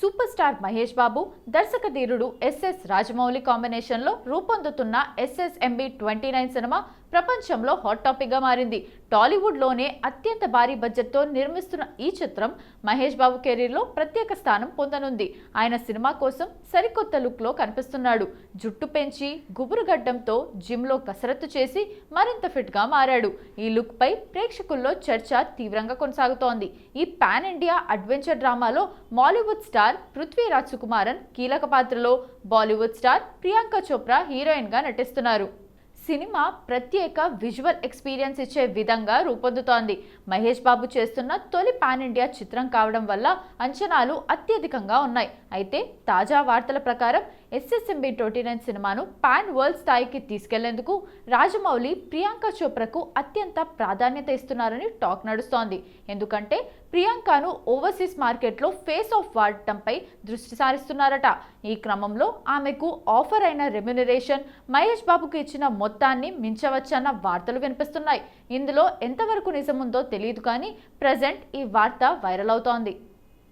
Super star Mahesh బాబు దర్శక ధీరుడు SS Rajamouli కాంబినేషన్లో రూపొందుతున్న S S M B twenty nine cinema ప్రపంచంలో హాట్ టాపిక్గా మారింది. టాలీవుడ్లోనే అత్యంత భారీ బడ్జెట్తో నిర్మిస్తున్న ఈ చిత్రం మహేష్ బాబు కెరీర్లో ప్రత్యేక స్థానం పొందనుంది. ఆయన సినిమా కోసం సరికొత్త లుక్లో కనిపిస్తున్నాడు. జుట్టు పెంచి గుబురు గడ్డంతో జిమ్లో కసరత్తు చేసి మరింత ఫిట్గా మారాడు. ఈ లుక్పై ప్రేక్షకుల్లో చర్చ తీవ్రంగా కొనసాగుతోంది. ఈ పాన్ ఇండియా అడ్వెంచర్ డ్రామాలో మాలీవుడ్ స్టార్ పృథ్వీరాజ్ సుకుమారన్ కీలక పాత్రలో బాలీవుడ్ స్టార్ ప్రియాంక చోప్రా హీరోయిన్గా నటిస్తున్నారు. సినిమా ప్రత్యేక విజువల్ ఎక్స్పీరియన్స్ ఇచ్చే విధంగా రూపొందుతోంది. మహేష్ బాబు చేస్తున్న తొలి పాన్ ఇండియా చిత్రం కావడం వల్ల అంచనాలు అత్యధికంగా ఉన్నాయి. అయితే తాజా వార్తల ప్రకారం S S M B twenty nine సినిమాను పాన్ వరల్డ్ స్థాయికి తీసుకెళ్ళేందుకు రాజమౌళి ప్రియాంక చోప్రాకు అత్యంత ప్రాధాన్యత ఇస్తున్నారని టాక్ నడుస్తోంది. ఎందుకంటే ప్రియాంకను ఓవర్సీస్ మార్కెట్లో ఫేస్ ఆఫ్ వాడటంపై దృష్టి సారిస్తున్నారట. ఈ క్రమంలో ఆమెకు ఆఫర్ అయిన రెమ్యునరేషన్ మహేష్ బాబుకు ఇచ్చిన మొత్తాన్ని మించవచ్చన్న వార్తలు వినిపిస్తున్నాయి. ఇందులో ఎంతవరకు నిజముందో తెలియదు కానీ ప్రజెంట్ ఈ వార్త వైరల్ అవుతోంది.